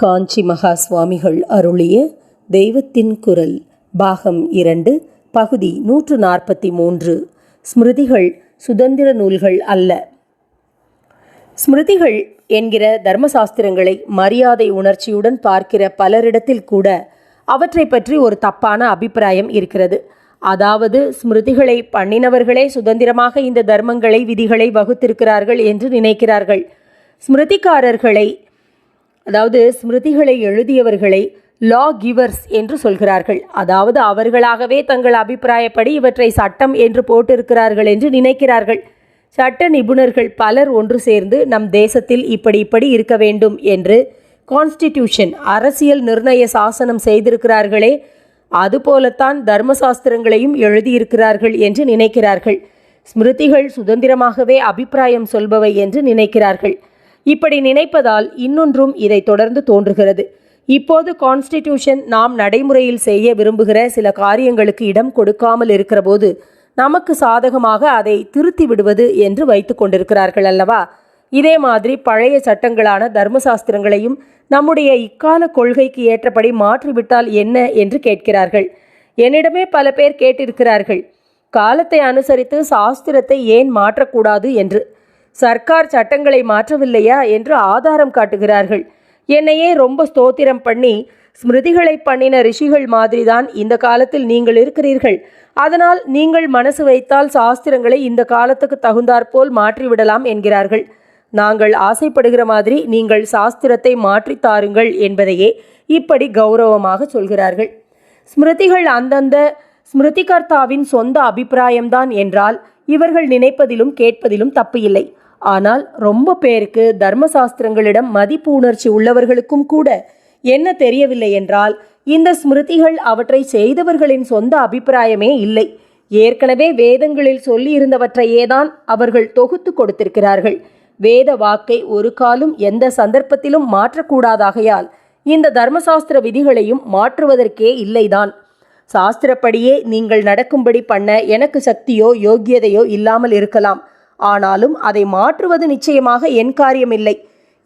காஞ்சி மகா சுவாமிகள் அருளிய தெய்வத்தின் குரல் பாகம் இரண்டு பகுதி நூற்று நாற்பத்தி மூன்று. ஸ்மிருதிகள் சுதந்திர நூல்கள் அல்ல. ஸ்மிருதிகள் என்கிற தர்மசாஸ்திரங்களை மரியாதை உணர்ச்சியுடன் பார்க்கிற பலரிடத்தில் கூட அவற்றை பற்றி ஒரு தப்பான அபிப்பிராயம் இருக்கிறது. அதாவது ஸ்மிருதிகளை பண்ணினவர்களே சுதந்திரமாக இந்த தர்மங்களை விதிகளை வகுத்திருக்கிறார்கள் என்று நினைக்கிறார்கள். ஸ்மிருதிக்காரர்களை அதாவது ஸ்மிருதிகளை எழுதியவர்களை லா கிவர்ஸ் என்று சொல்கிறார்கள். அதாவது அவர்களாகவே தங்கள் அபிப்பிராயப்படி இவற்றை சட்டம் என்று போட்டிருக்கிறார்கள் என்று நினைக்கிறார்கள். சட்ட நிபுணர்கள் பலர் ஒன்று சேர்ந்து நம் தேசத்தில் இப்படி இப்படி இருக்க வேண்டும் என்று கான்ஸ்டிடியூஷன் அரசியல் நிர்ணய சாசனம் செய்திருக்கிறார்களே அதுபோலத்தான் தர்மசாஸ்திரங்களையும் எழுதியிருக்கிறார்கள் என்று நினைக்கிறார்கள். ஸ்மிருதிகள் சுதந்திரமாகவே அபிப்பிராயம் சொல்பவை என்று நினைக்கிறார்கள். இப்படி நினைப்பதால் இன்னொன்றும் இதை தொடர்ந்து தோன்றுகிறது. இப்போது கான்ஸ்டிடியூஷன் நாம் நடைமுறையில் செய்ய விரும்புகிற சில காரியங்களுக்கு இடம் கொடுக்காமல் இருக்கிறபோது நமக்கு சாதகமாக அதை திருத்தி விடுவது என்று வைத்து கொண்டிருக்கிறார்கள் அல்லவா? இதே மாதிரி பழைய சட்டங்களான தர்மசாஸ்திரங்களையும் நம்முடைய இக்கால கொள்கைக்கு ஏற்றபடி மாற்றிவிட்டால் என்ன என்று கேட்கிறார்கள். என்னிடமே பல பேர் கேட்டிருக்கிறார்கள். காலத்தை அனுசரித்து சாஸ்திரத்தை ஏன் மாற்றக்கூடாது என்று. சர்க்கார் சட்டங்களை மாற்றவில்லையா என்று ஆதாரம் காட்டுகிறார்கள். என்னையே ரொம்ப ஸ்தோத்திரம் பண்ணி ஸ்மிருதிகளை பண்ணின ரிஷிகள் மாதிரிதான் இந்த காலத்தில் நீங்கள் இருக்கிறீர்கள். அதனால் நீங்கள் மனசு வைத்தால் சாஸ்திரங்களை இந்த காலத்துக்கு தகுந்தாற்போல் மாற்றிவிடலாம் என்கிறார்கள். நாங்கள் ஆசைப்படுகிற மாதிரி நீங்கள் சாஸ்திரத்தை மாற்றித் தாருங்கள் என்பதையே இப்படி கௌரவமாக சொல்கிறார்கள். ஸ்மிருதிகள் அந்தந்த ஸ்மிருதிகர்த்தாவின் சொந்த அபிப்பிராயம்தான் என்றால் இவர்கள் நினைப்பதிலும் கேட்பதிலும் தப்பு இல்லை. ஆனால் ரொம்ப பேருக்கு தர்மசாஸ்திரங்களிடம் மதிப்பு உணர்ச்சி உள்ளவர்களுக்கும் கூட என்ன தெரியவில்லை என்றால் இந்த ஸ்மிருதிகள் அவற்றை செய்தவர்களின் சொந்த அபிப்பிராயமே இல்லை. ஏற்கனவே வேதங்களில் சொல்லியிருந்தவற்றையேதான் அவர்கள் தொகுத்து கொடுத்திருக்கிறார்கள். வேத வாக்கை ஒரு காலும் எந்த சந்தர்ப்பத்திலும் மாற்றக்கூடாதாகையால் இந்த தர்மசாஸ்திர விதிகளையும் மாற்றுவதற்கே இல்லைதான். சாஸ்திரப்படியே நீங்கள் நடக்கும்படி பண்ண எனக்கு சக்தியோ யோக்கியதையோ இல்லாமல் இருக்கலாம். ஆனாலும் அதை மாற்றுவது நிச்சயமாக என் காரியமில்லை.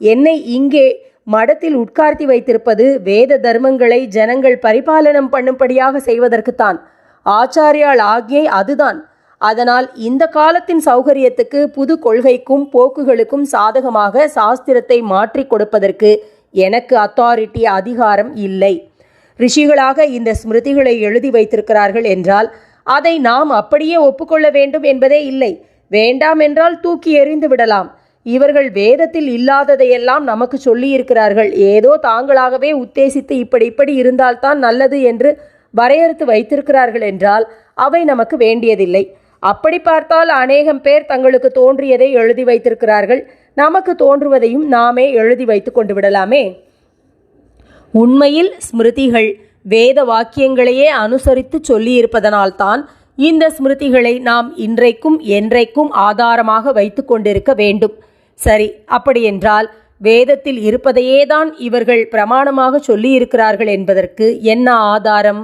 என்னை இங்கே மடத்தில் உட்கார்த்தி வைத்திருப்பது வேத தர்மங்களை ஜனங்கள் பரிபாலனம் பண்ணும்படியாக செய்வதற்குத்தான். ஆச்சாரியால் ஆகியை அதுதான். அதனால் இந்த காலத்தின் சௌகரியத்துக்கு புது கொள்கைக்கும் போக்குகளுக்கும் சாதகமாக சாஸ்திரத்தை மாற்றி கொடுப்பதற்கு எனக்கு அத்தாரிட்டி அதிகாரம் இல்லை. ரிஷிகளாக இந்த ஸ்மிருதிகளை எழுதி வைத்திருக்கிறார்கள் என்றால் அதை நாம் அப்படியே ஒப்புக்கொள்ள வேண்டும் என்பதே இல்லை. வேண்டாம் என்றால் தூக்கி எறிந்து விடலாம். இவர்கள் வேதத்தில் இல்லாததையெல்லாம் நமக்கு சொல்லியிருக்கிறார்கள். ஏதோ தாங்களாகவே உத்தேசித்து இப்படி இப்படி இருந்தால்தான் நல்லது என்று வரையறுத்து வைத்திருக்கிறார்கள் என்றால் அவை நமக்கு வேண்டியதில்லை. அப்படி பார்த்தால் அநேகம் பேர் தங்களுக்கு தோன்றியதை எழுதி வைத்திருக்கிறார்கள். நமக்கு தோன்றுவதையும் நாமே எழுதி வைத்து கொண்டு விடலாமே. உண்மையில் ஸ்மிருதிகள் வேத வாக்கியங்களையே அனுசரித்து சொல்லியிருப்பதனால்தான் இந்த ஸ்மிருதிகளை நாம் இன்றைக்கும் என்றைக்கும் ஆதாரமாக வைத்து கொண்டிருக்க வேண்டும். சரி அப்படியென்றால் வேதத்தில் இருப்பதையேதான் இவர்கள் பிரமாணமாக சொல்லியிருக்கிறார்கள் என்பதற்கு என்ன ஆதாரம்?